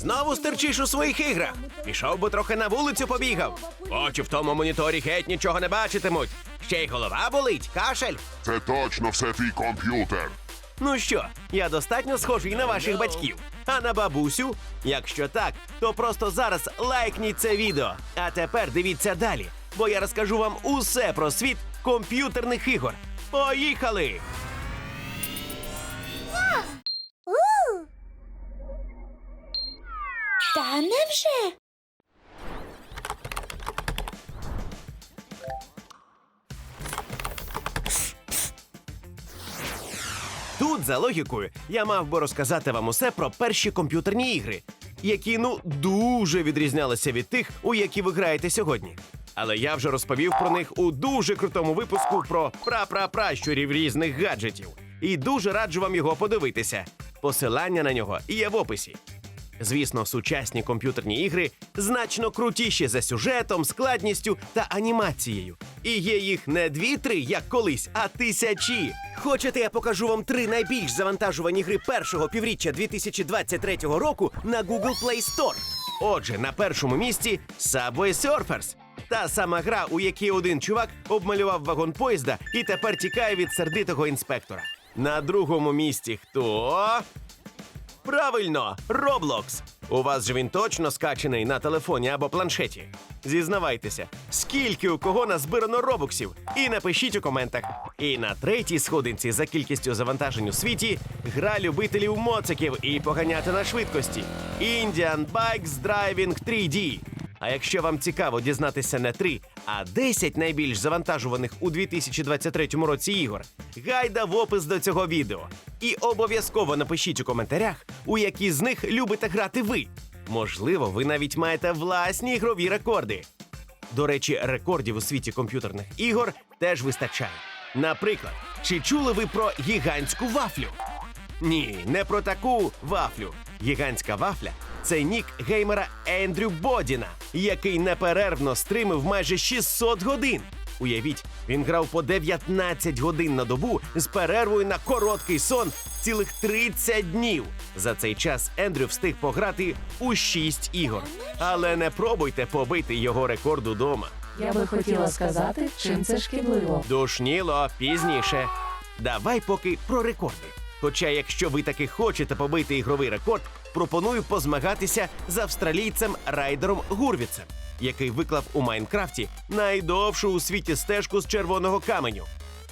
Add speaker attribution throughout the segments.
Speaker 1: Знову стерчиш у своїх іграх. Пішов би трохи на вулицю побігав. Очі в тому моніторі геть нічого не бачитимуть. Ще й голова болить, кашель.
Speaker 2: Це точно все твій комп'ютер.
Speaker 1: Ну що, я достатньо схожий на ваших батьків. А на бабусю? Якщо так, то просто зараз лайкніть це відео. А тепер дивіться далі, бо я розкажу вам усе про світ комп'ютерних ігор. Поїхали!
Speaker 3: Та невже?
Speaker 1: Тут, за логікою, я мав би розказати вам усе про перші комп'ютерні ігри, які ну дуже відрізнялися від тих, у які ви граєте сьогодні. Але я вже розповів про них у дуже крутому випуску про прапрапращурів різних гаджетів. І дуже раджу вам його подивитися. Посилання на нього є в описі. Звісно, сучасні комп'ютерні ігри значно крутіші за сюжетом, складністю та анімацією. І є їх не дві-три, як колись, а тисячі. Хочете, я покажу вам три найбільш завантажувані гри першого півріччя 2023 року на Google Play Store. Отже, на першому місці Subway Surfers. Та сама гра, у якій один чувак обмалював вагон поїзда і тепер тікає від сердитого інспектора. На другому місці хто? Правильно, Roblox. У вас же він точно скачений на телефоні або планшеті. Зізнавайтеся, скільки у кого назбирано робоксів? І напишіть у коментах. І на третій сходинці за кількістю завантажень у світі гра любителів моциків і поганяти на швидкості. Indian Bikes Driving 3D. А якщо вам цікаво дізнатися не 3, а 10 найбільш завантажуваних у 2023 році ігор, гайда в опис до цього відео. І обов'язково напишіть у коментарях, у які з них любите грати ви. Можливо, ви навіть маєте власні ігрові рекорди. До речі, рекордів у світі комп'ютерних ігор теж вистачає. Наприклад, чи чули ви про гігантську вафлю? Ні, не про таку вафлю. Гігантська вафля це нік геймера Ендрю Бодіна, який неперервно стримив майже 600 годин. Уявіть, він грав по 19 годин на добу з перервою на короткий сон цілих 30 днів. За цей час Ендрю встиг пограти у 6 ігор. Але не пробуйте побити його рекорд удома.
Speaker 4: Я би хотіла сказати, чим це шкідливо.
Speaker 1: Душніло пізніше. Давай поки про рекорди. Хоча, якщо ви таки хочете побити ігровий рекорд, пропоную позмагатися з австралійцем Райдером Гурвіцем, який виклав у Майнкрафті найдовшу у світі стежку з червоного каменю.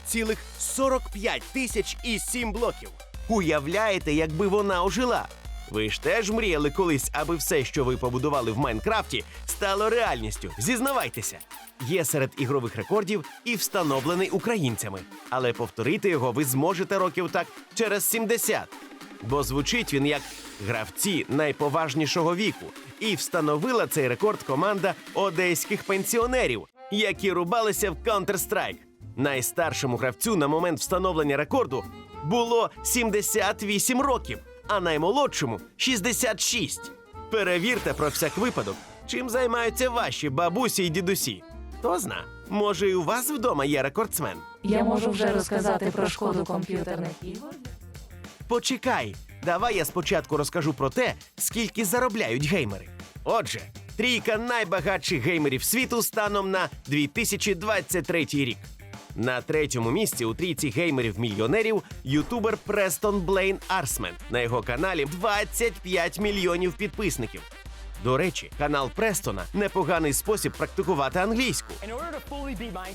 Speaker 1: Цілих 45 тисяч і 7 блоків. Уявляєте, якби вона ожила? Ви ж теж мріяли колись, аби все, що ви побудували в Майнкрафті, стало реальністю. Зізнавайтеся. Є серед ігрових рекордів і встановлений українцями, але повторити його ви зможете років так через 70. Бо звучить він як гравці найповажнішого віку, і встановила цей рекорд команда одеських пенсіонерів, які рубалися в Counter-Strike. Найстаршому гравцю на момент встановлення рекорду було 78 років, а наймолодшому 66. Перевірте про всяк випадок, чим займаються ваші бабусі і дідусі. Хто зна, може, і у вас вдома є рекордсмен.
Speaker 4: Я можу вже розказати про шкоду комп'ютерних ігор.
Speaker 1: Почекай, давай я спочатку розкажу про те, скільки заробляють геймери. Отже, трійка найбагатших геймерів світу станом на 2023 рік. На третьому місці у трійці геймерів-мільйонерів ютубер Престон Блейн Арсмен. На його каналі 25 мільйонів підписників. До речі, канал Престона непоганий спосіб практикувати англійську.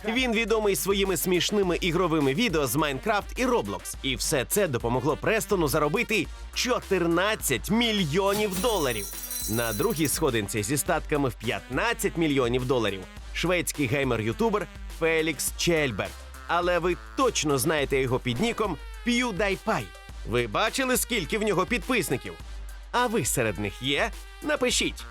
Speaker 1: Він відомий своїми смішними ігровими відео з Майнкрафт і Roblox. І все це допомогло Престону заробити 14 мільйонів доларів. На другій сходинці зі статками в 15 мільйонів доларів шведський геймер-ютубер Фелікс Чельберг. Але ви точно знаєте його під ніком PewDiePie. Ви бачили, скільки в нього підписників? А ви серед них є? Напишіть.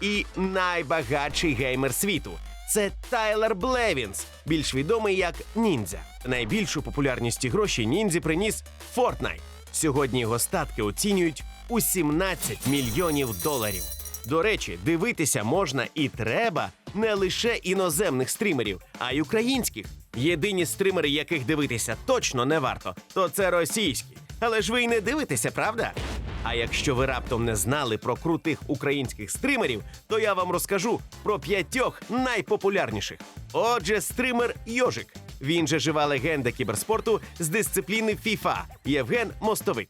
Speaker 1: І найбагатший геймер світу це Тайлер Блевінс, більш відомий як Ніндзя. Найбільшу популярність і гроші ніндзі приніс Fortnite. Сьогодні його статки оцінюють у 17 мільйонів доларів. До речі, дивитися можна і треба не лише іноземних стрімерів, а й українських. Єдині стримери, яких дивитися точно не варто, то це російські. Але ж ви й не дивитеся, правда? А якщо ви раптом не знали про крутих українських стримерів, то я вам розкажу про п'ятьох найпопулярніших. Отже, стример Йожик. Він же жива легенда кіберспорту з дисципліни FIFA Євген Мостовик.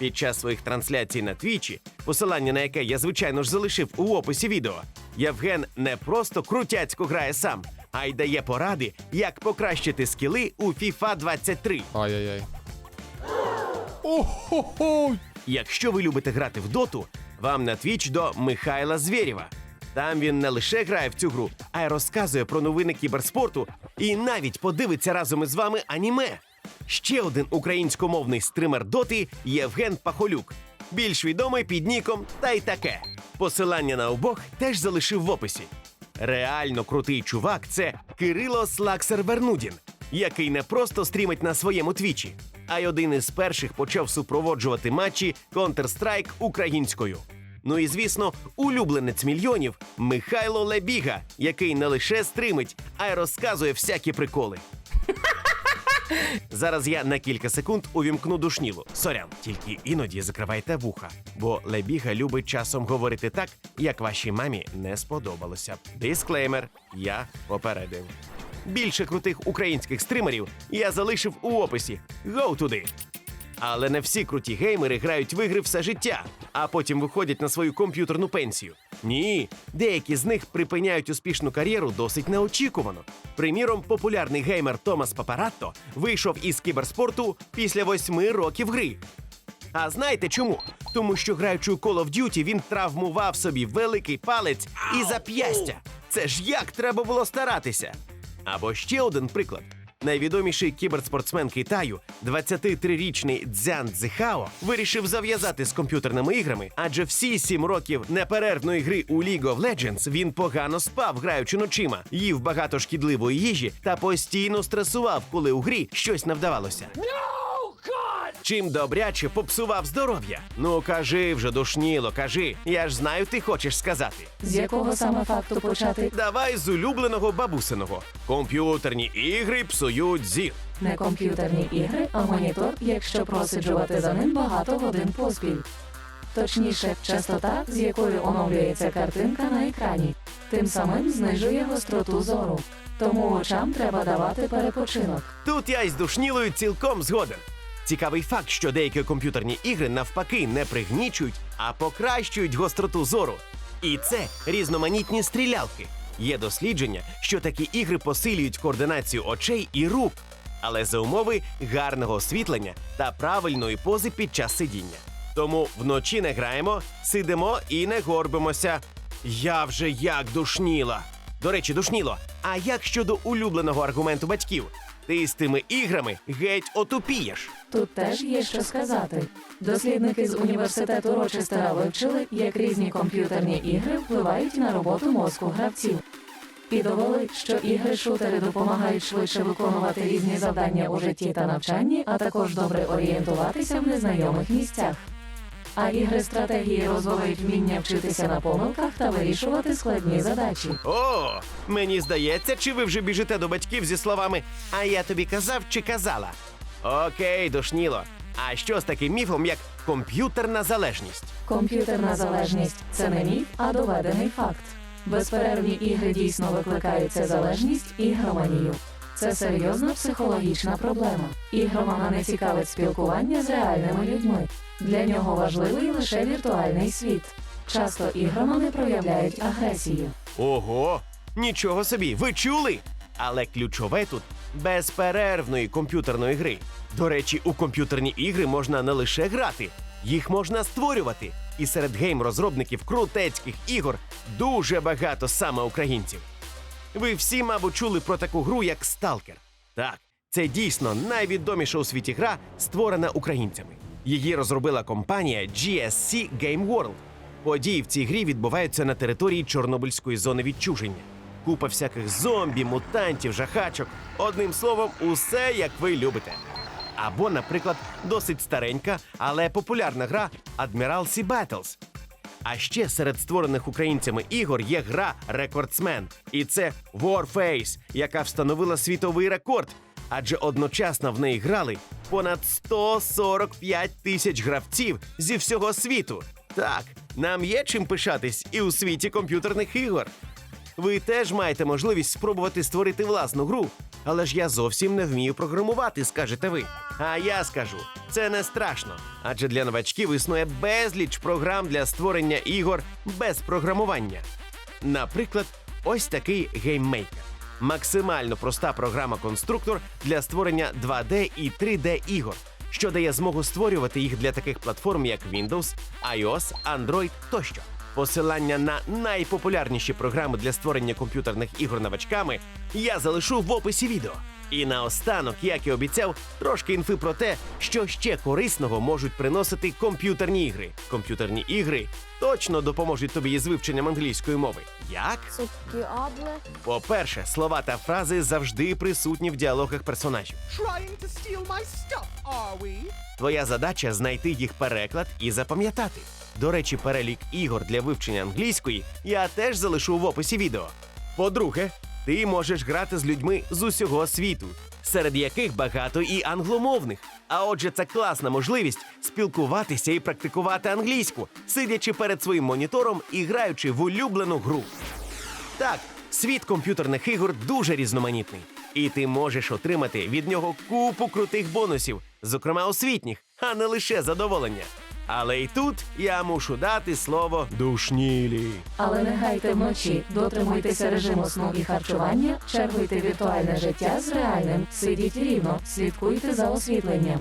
Speaker 1: Під час своїх трансляцій на Твічі, посилання на яке я звичайно ж залишив у описі відео, Євген не просто крутяцько грає сам, а й дає поради, як покращити скіли у FIFA 23.
Speaker 3: Ай-яй-яй. Охо-хо!
Speaker 1: Якщо ви любите грати в доту, вам на твіч до Михайла Звєрєва. Там він не лише грає в цю гру, а й розказує про новини кіберспорту і навіть подивиться разом із вами аніме. Ще один українськомовний стример доти Євген Пахолюк, більш відомий під ніком та й таке. Посилання на обох теж залишив в описі. Реально крутий чувак це Кирило Слаксер Вернудін, який не просто стрімить на своєму твічі, а й один із перших почав супроводжувати матчі Counter-Strike українською. Ну і звісно, улюбленець мільйонів Михайло Лебіга, який не лише стримить, а й розказує всякі приколи. Зараз я на кілька секунд увімкну душнілу. Сорян, тільки іноді закривайте вуха, бо Лебіга любить часом говорити так, як вашій мамі не сподобалося. Дисклеймер, я попередив. Більше крутих українських стримерів я залишив у описі. Гоу туди! Але не всі круті геймери грають в ігри все життя, а потім виходять на свою комп'ютерну пенсію. Ні, деякі з них припиняють успішну кар'єру досить неочікувано. Приміром, популярний геймер Томас Папаратто вийшов із кіберспорту після восьми років гри. А знаєте чому? Тому що граючи у Call of Duty, він травмував собі великий палець і зап'ястя. Це ж як треба було старатися. Або ще один приклад. Найвідоміший кіберспортсмен Китаю, 23-річний Дзян Цзихао, вирішив зав'язати з комп'ютерними іграми, адже всі сім років неперервної гри у League of Legends він погано спав, граючи ночима, їв багато шкідливої їжі та постійно стресував, коли у грі щось не вдавалося. Чим добряче попсував здоров'я. Ну кажи вже, душніло, кажи. Я ж знаю, ти хочеш сказати.
Speaker 4: З якого саме факту почати?
Speaker 1: Давай з улюбленого бабусиного. Комп'ютерні ігри псують зір.
Speaker 4: Не комп'ютерні ігри, а монітор, якщо просиджувати за ним багато годин поспіль. Точніше, частота, з якою оновлюється картинка на екрані, тим самим знижує гостроту зору. Тому очам треба давати перепочинок.
Speaker 1: Тут я із душнілою цілком згоден. Цікавий факт, що деякі комп'ютерні ігри навпаки не пригнічують, а покращують гостроту зору. І це різноманітні стрілялки. Є дослідження, що такі ігри посилюють координацію очей і рук, але за умови гарного освітлення та правильної пози під час сидіння. Тому вночі не граємо, сидимо і не горбимося. Я вже як душніла. До речі, душніло. А як щодо улюбленого аргументу батьків? Ти з тими іграми геть отупієш.
Speaker 4: Тут теж є що сказати. Дослідники з університету Рочестера вивчили, як різні комп'ютерні ігри впливають на роботу мозку гравців. І що ігри-шутери допомагають швидше виконувати різні завдання у житті та навчанні, а також добре орієнтуватися в незнайомих місцях. А ігри стратегії розвивають вміння вчитися на помилках та вирішувати складні задачі.
Speaker 1: О, мені здається, чи ви вже біжите до батьків зі словами А я тобі казав чи казала? Окей, душніло. А що з таким міфом, як комп'ютерна залежність?
Speaker 4: Комп'ютерна залежність це не міф, а доведений факт. Безперервні ігри дійсно викликають залежність ігроманію. Це серйозна психологічна проблема. Ігромана не цікавить спілкування з реальними людьми. Для нього важливий лише віртуальний світ. Часто ігромани проявляють агресію.
Speaker 1: Ого, нічого собі, ви чули? Але ключове тут безперервної комп'ютерної гри. До речі, у комп'ютерні ігри можна не лише грати, їх можна створювати. І серед гейм-розробників крутецьких ігор дуже багато саме українців. Ви всі, мабуть, чули про таку гру, як Сталкер. Так, це дійсно найвідоміша у світі гра, створена українцями. Її розробила компанія GSC Game World. Події в цій грі відбуваються на території Чорнобильської зони відчуження. Купа всяких зомбі, мутантів, жахачок. Одним словом, усе як ви любите. Або, наприклад, досить старенька, але популярна гра Admiralty Battles. А ще серед створених українцями ігор є гра Рекордсмен. І це Warface, яка встановила світовий рекорд адже одночасно в неї грали понад 145 тисяч гравців зі всього світу. Так, нам є чим пишатись і у світі комп'ютерних ігор. Ви теж маєте можливість спробувати створити власну гру. Але ж я зовсім не вмію програмувати, скажете ви. А я скажу, це не страшно. Адже для новачків існує безліч програм для створення ігор без програмування. Наприклад, ось такий гейммейкер. Максимально проста програма-конструктор для створення 2D і 3D ігор, що дає змогу створювати їх для таких платформ, як Windows, iOS, Android тощо. Посилання на найпопулярніші програми для створення комп'ютерних ігор новачками я залишу в описі відео. І наостанок, як і обіцяв, трошки інфи про те, що ще корисного можуть приносити комп'ютерні ігри. Комп'ютерні ігри точно допоможуть тобі із вивченням англійської мови. Як? По-перше, слова та фрази завжди присутні в діалогах персонажів.
Speaker 5: trying to steal my stuff, are we?
Speaker 1: Твоя задача знайти їх переклад і запам'ятати. До речі, перелік ігор для вивчення англійської я теж залишу в описі відео. По-друге, ти можеш грати з людьми з усього світу, серед яких багато і англомовних. А отже, це класна можливість спілкуватися і практикувати англійську, сидячи перед своїм монітором і граючи в улюблену гру. Так, світ комп'ютерних ігор дуже різноманітний, і ти можеш отримати від нього купу крутих бонусів, зокрема освітніх, а не лише задоволення. Але й тут я мушу дати слово душнілі.
Speaker 4: Але не гайте вночі, дотримуйтеся режиму сну і харчування, чергуйте віртуальне життя з реальним, сидіть рівно, слідкуйте за освітленням.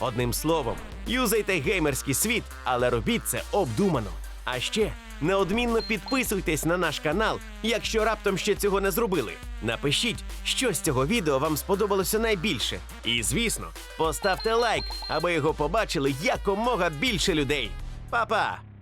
Speaker 1: Одним словом, юзайте геймерський світ, але робіть це обдумано. А ще неодмінно підписуйтесь на наш канал, якщо раптом ще цього не зробили. Напишіть, що з цього відео вам сподобалося найбільше. І звісно, поставте лайк, аби його побачили якомога більше людей. Па-па!